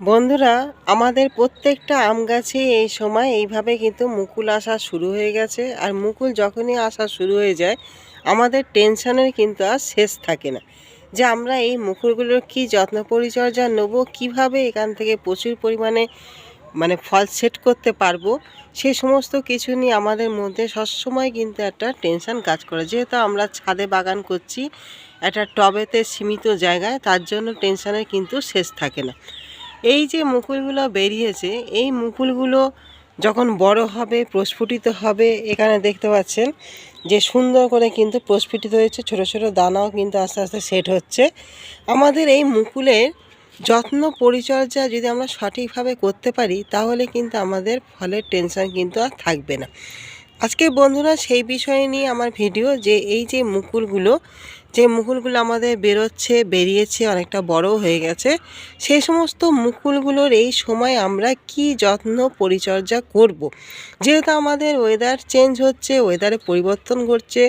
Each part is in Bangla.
বন্ধুরা, আমাদের প্রত্যেকটা আম গাছে এই সময় এইভাবে কিন্তু মুকুল আসা শুরু হয়ে গেছে। আর মুকুল যখনই আসা শুরু হয়ে যায়, আমাদের টেনশনের কিন্তু আর শেষ থাকে না। যে আমরা এই মুকুলগুলোর কি যত্ন পরিচর্যা নেব, কীভাবে এখান থেকে প্রচুর পরিমাণে মানে ফল সেট করতে পারব সেই সমস্ত কিছু নিয়ে আমাদের মধ্যে সবসময় কিন্তু একটা টেনশান কাজ করে। যেহেতু আমরা ছাদে বাগান করছি, একটা টবেতে সীমিত জায়গায়, তার জন্য টেনশানের কিন্তু শেষ থাকে না। এই যে মুকুলগুলো বেরিয়েছে, এই মুকুলগুলো যখন বড় হবে, প্রস্ফুটিত হবে, এখানে দেখতে পাচ্ছেন যে সুন্দর করে কিন্তু প্রস্ফুটিত হয়েছে, ছোট ছোট দানাও কিন্তু আস্তে আস্তে সেট হচ্ছে। আমাদের এই মুকুলের যত্ন পরিচর্যা যদি আমরা সঠিকভাবে করতে পারি, তাহলে কিন্তু আমাদের ফলের টেনশন কিন্তু আর থাকবে না। আজকে বন্ধুরা সেই বিষয় নিয়ে আমার ভিডিও যে এই যে মুকুলগুলো যে মুকুলগুলো আমাদের বেরোচ্ছে, বেরিয়েছে, অনেকটা বড় হয়ে গেছে সেই সমস্ত মুকুলগুলোর এই সময় আমরা কি যত্ন পরিচর্যা করব। যেহেতু আমাদের ওয়েদার চেঞ্জ হচ্ছে ওয়েদারে পরিবর্তন ঘটছে,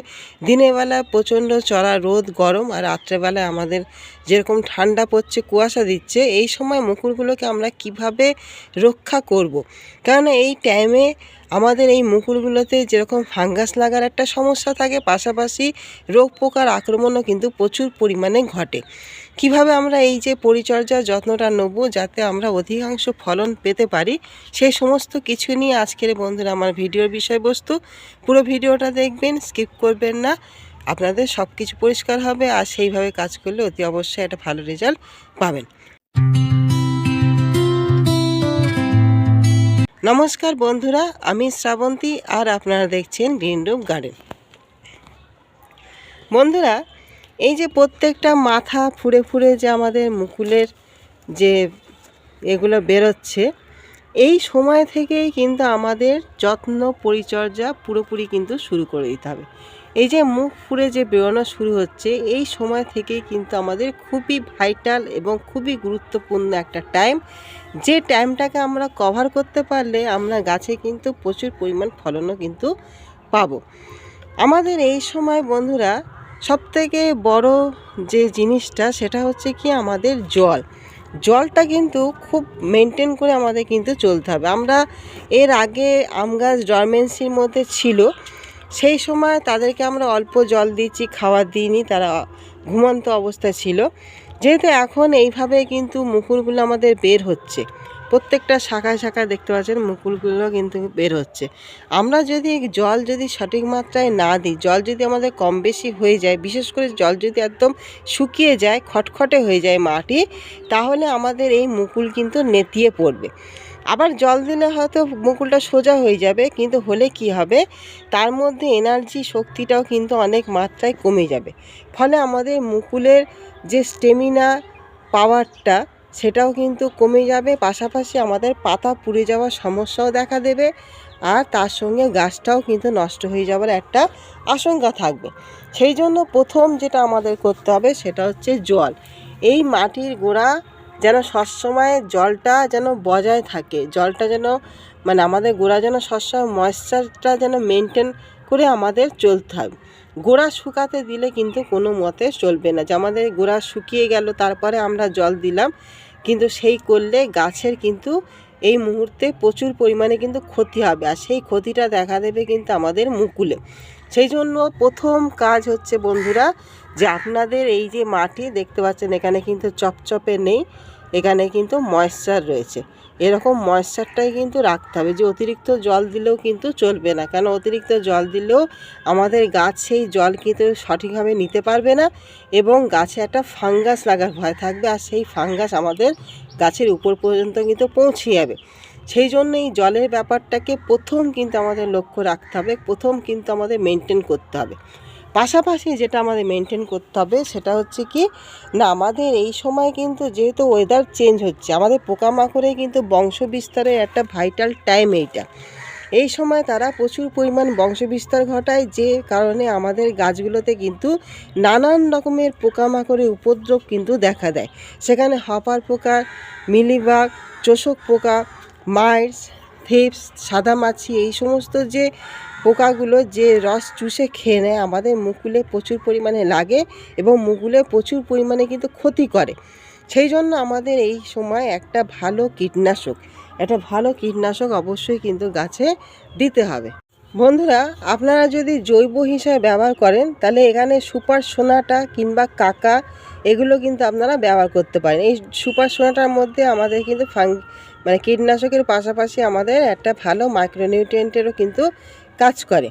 দিনের বেলা প্রচণ্ড চড়া রোদ, গরম, আর রাত্রেবেলায় আমাদের যেরকম ঠান্ডা পড়ছে, কুয়াশা দিচ্ছে, এই সময় মুকুলগুলোকে আমরা কীভাবে রক্ষা করব। কারণ এই টাইমে আমাদের এই মুকুলগুলোতে যেরকম ফাঙ্গাস লাগার একটা সমস্যা থাকে, পাশাপাশি রোগ পোকার আক্রমণও কিন্তু প্রচুর পরিমাণে ঘটে। কীভাবে আমরা এই যে পরিচর্যা যত্নটা নেব যাতে আমরা অধিকাংশ ফলন পেতে পারি সেই সমস্ত কিছু নিয়ে আজকের বন্ধুরা আমার ভিডিওর বিষয়বস্তু। পুরো ভিডিওটা দেখবেন, স্কিপ করবেন না। আপনাদের সব কিছু পরিষ্কার হবে আর সেইভাবে কাজ করলে অতি অবশ্যই একটা ভালো রেজাল্ট পাবেন। নমস্কার বন্ধুরা, আমি শ্রাবন্তী আর আপনারা দেখছেন গ্রিন রুম গার্ডেন। বন্ধুরা এই যে প্রত্যেকটা মাথা ফুড়ে ফুড়ে যে আমাদের মুকুলের যে এগুলো বেরোচ্ছে, এই সময় থেকেই কিন্তু আমাদের যত্ন পরিচর্যা পুরোপুরি কিন্তু শুরু করে দিতে হবে। এই যে মুখ ফুড়ে যে বেরোনো শুরু হচ্ছে, এই সময় থেকেই কিন্তু আমাদের খুবই ভাইটাল এবং খুবই গুরুত্বপূর্ণ একটা টাইম। যে টাইমটাকে আমরা কভার করতে পারলে আমরা গাছে কিন্তু প্রচুর পরিমাণ ফলনও কিন্তু পাবো। আমাদের এই সময় বন্ধুরা সবথেকে বড় যে জিনিসটা সেটা হচ্ছে কি আমাদের জল। জলটা কিন্তু খুব মেনটেন করে আমাদের কিন্তু চলতে হবে। আমরা এর আগে আম গাছ ডরমেন্সির মধ্যে ছিল, সেই সময় তাদেরকে আমরা অল্প জল দিচ্ছি খাবার দিইনি, তারা ঘুমন্ত অবস্থায় ছিল। যেহেতু এখন এইভাবে কিন্তু মুকুলগুলো আমাদের বের হচ্ছে। প্রত্যেকটা শাখায় শাখায় দেখতে পাচ্ছেন মুকুলগুলো কিন্তু বের হচ্ছে। আমরা যদি জল যদি সঠিক মাত্রায় না দিই, জল যদি আমাদের কম বেশি হয়ে যায়, বিশেষ করে জল যদি একদম শুকিয়ে যায়, খটখটে হয়ে যায় মাটি, তাহলে আমাদের এই মুকুল কিন্তু নেতিয়ে পড়বে। আবার জল দিলে হয়তো মুকুলটা সোজা হয়ে যাবে, কিন্তু হলে কি হবে? তার মধ্যে এনার্জি শক্তিটাও কিন্তু অনেক মাত্রায় কমে যাবে। ফলে আমাদের মুকুলের যে স্টেমিনা পাওয়ারটা সেটাও কিন্তু কমে যাবে, পাশাপাশি আমাদের পাতা পুড়ে যাওয়ার সমস্যাও দেখা দেবে আর তার সঙ্গে গাছটাও কিন্তু নষ্ট হয়ে যাওয়ার একটা আশঙ্কা থাকবে। সেই জন্য প্রথম যেটা আমাদের করতে হবে সেটা হচ্ছে জল। এই মাটির গোড়া যেন সবসময় জলটা যেন বজায় থাকে, জলটা যেন মানে আমাদের গোড়া যেন সবসময় ময়েশ্চারটা যেন মেনটেন করে আমাদের চলতে হবে গোড়া শুকাতে দিলে কিন্তু কোনো মতে চলবে না। যে আমাদের গোড়া শুকিয়ে গেল, তারপরে আমরা জল দিলাম, কিন্তু সেই করলে গাছের কিন্তু এই মুহূর্তে প্রচুর পরিমাণে কিন্তু ক্ষতি হবে। আর সেই ক্ষতিটা দেখা দেবে কিন্তু আমাদের মুকুলে। সেই জন্য প্রথম কাজ হচ্ছে বন্ধুরা, যে আপনাদের এই যে মাটি, দেখতে পাচ্ছেন এখানে কিন্তু চপচপে নেই, এখানে কিন্তু ময়েশ্চার রয়েছে। এরকম ময়েশ্চারটাই কিন্তু রাখতে হবে, যে অতিরিক্ত জল দিলেও কিন্তু চলবে না। কেন? অতিরিক্ত জল দিলেও আমাদের গাছ সেই জল কিন্তু সঠিকভাবে নিতে পারবে না এবং গাছে একটা ফাঙ্গাস লাগার ভয় থাকবে আর সেই ফাঙ্গাস আমাদের গাছের উপর পর্যন্ত কিন্তু পৌঁছে যাবে। সেই জন্য এই জলের ব্যাপারটাকে প্রথম কিন্তু আমাদের লক্ষ্য রাখতে হবে, প্রথম কিন্তু আমাদের মেনটেন করতে হবে। পাশাপাশি যেটা আমাদের মেনটেন করতে হবে সেটা হচ্ছে কি, না আমাদের এই সময় কিন্তু যেহেতু ওয়েদার চেঞ্জ হচ্ছে, আমাদের পোকামাকড়ে কিন্তু বংশ বিস্তারের একটা ভাইটাল টাইম এইটা। এই সময় তারা প্রচুর পরিমাণ বংশ বিস্তার ঘটায়, যে কারণে আমাদের গাছগুলোতে কিন্তু নানান রকমের পোকামাকড়ের উপদ্রব কিন্তু দেখা দেয়। সেখানে হপার পোকা, মিলিবাগ, চোষক পোকা মাইটস থিপস সাদামাছি, এই সমস্ত যে পোকাগুলো যে রস চুষে খেয়ে নেয়, আমাদের মুকুলে প্রচুর পরিমাণে লাগে এবং মুকুলে প্রচুর পরিমাণে কিন্তু ক্ষতি করে। সেই জন্য আমাদের এই সময় একটা ভালো কীটনাশক, একটা ভালো কীটনাশক অবশ্যই কিন্তু গাছে দিতে হবে। বন্ধুরা, আপনারা যদি জৈব হিসাবে ব্যবহার করেন, তাহলে এখানে সুপার সোনাটা কিংবা কাকা, এগুলো কিন্তু আপনারা ব্যবহার করতে পারেন। এই সুপার সোনাটার মধ্যে আমাদের কিন্তু ফাং মানে কীটনাশকের পাশাপাশি আমাদের একটা ভালো মাইক্রোনিউট্রিয়েন্টেরও কিন্তু কাজ করে।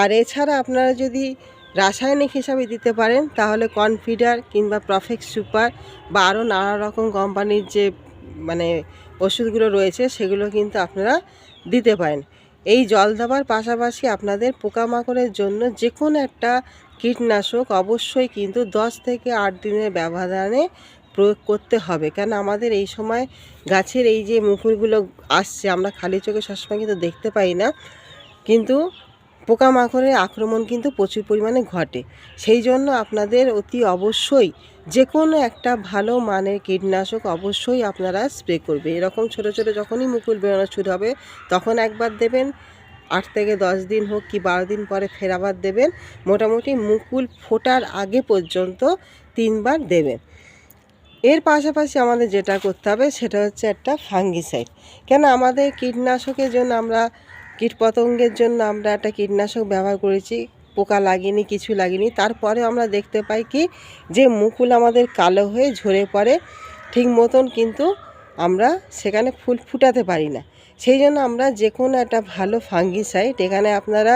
আর এছাড়া আপনারা যদি রাসায়নিক হিসাবে দিতে পারেন, তাহলে কনফিডার কিংবা প্রফেক্ট সুপার বা আরও নানা রকম কোম্পানির যে মানে ওষুধগুলো রয়েছে, সেগুলো কিন্তু আপনারা দিতে পারেন। এই জল দেওয়ার পাশাপাশি আপনাদের পোকামাকড়ের জন্য যে কোনো একটা কীটনাশক অবশ্যই কিন্তু দশ থেকে আট দিনের ব্যবধানে প্রয়োগ করতে হবে। কেন আমাদের এই সময় গাছের এই যে মুকুলগুলো আসছে, আমরা খালি চোখে সবসময় কিন্তু দেখতে পাই না। কিন্তু পোকামাকড়ের আক্রমণ কিন্তু প্রচুর পরিমাণে ঘটে। সেই জন্য আপনাদের অতি অবশ্যই যে কোনো একটা ভালো মানের কীটনাশক অবশ্যই আপনারা স্প্রে করবে এরকম ছোট ছোট যখনই মুকুল বেরোনো শুরু হবে, তখন একবার দেবেন, আট থেকে দশ দিন হোক কি বারো দিন পরে ফের আবার দেবেন। মোটামুটি মুকুল ফোটার আগে পর্যন্ত তিনবার দেবেন। এর পাশাপাশি আমাদের যেটা করতে হবে সেটা হচ্ছে একটা ফাঙ্গিসাইড। কেন আমাদের কীটনাশকের জন্য আমরা, কীটপতঙ্গের জন্য আমরা একটা কীটনাশক ব্যবহার করেছি, পোকা লাগেনি, কিছু লাগেনি তারপরে আমরা দেখতে পাই কি যে মুকুল আমাদের কালো হয়ে ঝরে পড়ে, ঠিক মতন কিন্তু আমরা সেখানে ফুল ফুটাতে পারি না। সেই জন্য আমরা যে কোনো একটা ভালো ফাঙ্গিসাইড, এখানে আপনারা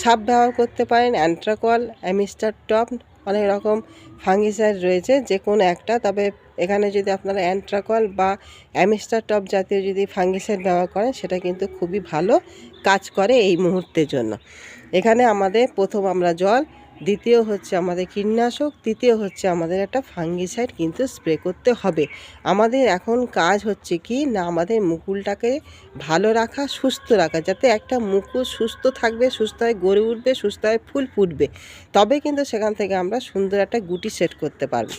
সাপ ব্যবহার করতে পারেন, অ্যান্ট্রাকল, অ্যামিস্টার টপ, অনেক রকম ফাঙ্গিসাইড রয়েছে যে কোনো একটা। তবে এখানে যদি আপনারা অ্যান্ট্রাকল বা অ্যামিস্টার টপ জাতীয় যদি ফাঙ্গিসাইড ব্যবহার করেন, সেটা কিন্তু খুবই ভালো কাজ করে এই মুহূর্তের জন্য। এখানে আমাদের প্রথম আমরা জল দ্বিতীয় হচ্ছে আমাদের কীটনাশক, তৃতীয় হচ্ছে আমাদের একটা ফাঙ্গিসাইড কিন্তু স্প্রে করতে হবে। আমাদের এখন কাজ হচ্ছে কি না আমাদের মুকুলটাকে ভালো রাখা, সুস্থ রাখা, যাতে একটা মুকুল সুস্থ থাকবে, সুস্থ হয়ে গড়ে উঠবে, সুস্থ হয়ে ফুল ফুটবে। তবে কিন্তু সেখান থেকে আমরা সুন্দর একটা গুটি সেট করতে পারব।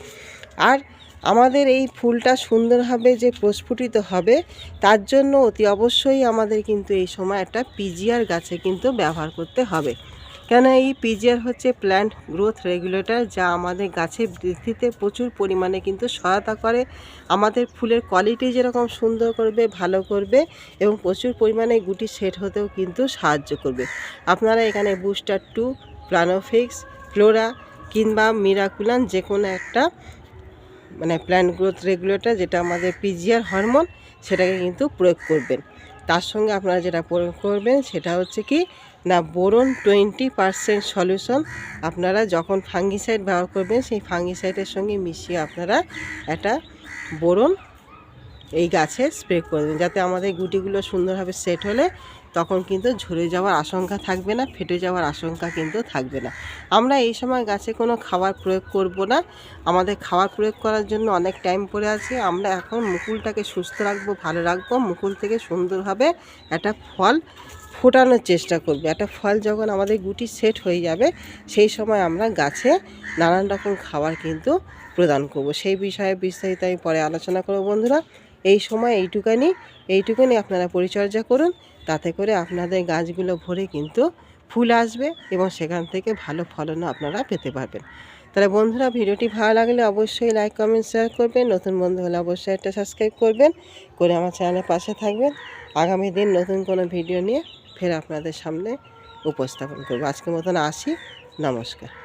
আর আমাদের এই ফুলটা সুন্দরভাবে যে প্রস্ফুটিত হবে, তার জন্য অতি অবশ্যই আমাদের কিন্তু এই সময় একটা পিজিআর গাছে কিন্তু ব্যবহার করতে হবে। কেন এই পিজিআর হচ্ছে প্ল্যান্ট গ্রোথ রেগুলেটর যা আমাদের গাছের বৃদ্ধিতে প্রচুর পরিমাণে কিন্তু সহায়তা করে। আমাদের ফুলের কোয়ালিটি যেরকম সুন্দর করবে, ভালো করবে এবং প্রচুর পরিমাণে গুটি সেট হতেও কিন্তু সাহায্য করবে। আপনারা এখানে বুস্টার টু প্লানোফিক্স ফ্লোরা কিংবা মিরাকুলান যে কোনো একটা মানে প্ল্যান্ট গ্রোথ রেগুলেটর যেটা আমাদের পিজিআর হরমোন সেটাকে কিন্তু প্রয়োগ করবেন। তার সঙ্গে আপনারা যেটা প্রয়োগ করবেন সেটা হচ্ছে কি না বোরন টোয়েন্টি পারসেন্ট সলিউশন আপনারা যখন ফাঙ্গিসাইড ব্যবহার করবেন, সেই ফাঙ্গিসাইডের সঙ্গে মিশিয়ে আপনারা একটা বোরন এই গাছে স্প্রে করবেন। যাতে আমাদের গুটিগুলো সুন্দরভাবে সেট হলে তখন কিন্তু ঝরে যাওয়ার আশঙ্কা থাকবে না, ফেটে যাওয়ার আশঙ্কা কিন্তু থাকবে না। আমরা এই সময় গাছে কোনো খাবার প্রয়োগ করব না। আমাদের খাবার প্রয়োগ করার জন্য অনেক টাইম পড়ে আছে। আমরা এখন মুকুলটাকে সুস্থ রাখব, ভালো রাখব। মুকুল থেকে সুন্দরভাবে একটা ফল ফোটানোর চেষ্টা করব। একটা ফল যখন আমাদের গুটি সেট হয়ে যাবে, সেই সময় আমরা গাছে নানান রকম খাবার কিন্তু প্রদান করব। সেই বিষয়ে বিস্তারিত আমি পরে আলোচনা করব বন্ধুরা। এই সময় এইটুকানি, এইটুকুনি আপনারা পরিচর্যা করুন। তাতে করে আপনাদের গাছগুলো ভরে কিন্তু ফুল আসবে এবং সেখান থেকে ভালো ফলনও আপনারা পেতে পারবেন। তাহলে বন্ধুরা, ভিডিওটি ভালো লাগলে অবশ্যই লাইক কমেন্ট শেয়ার করবেন। নতুন বন্ধু হলে অবশ্যই একটা সাবস্ক্রাইব করবেন। করে আমার চ্যানেলের পাশে থাকবেন। আগামী দিন নতুন কোনো ভিডিও নিয়ে ফের আপনাদের সামনে উপস্থাপন করব। আজকের মতন আসি। নমস্কার।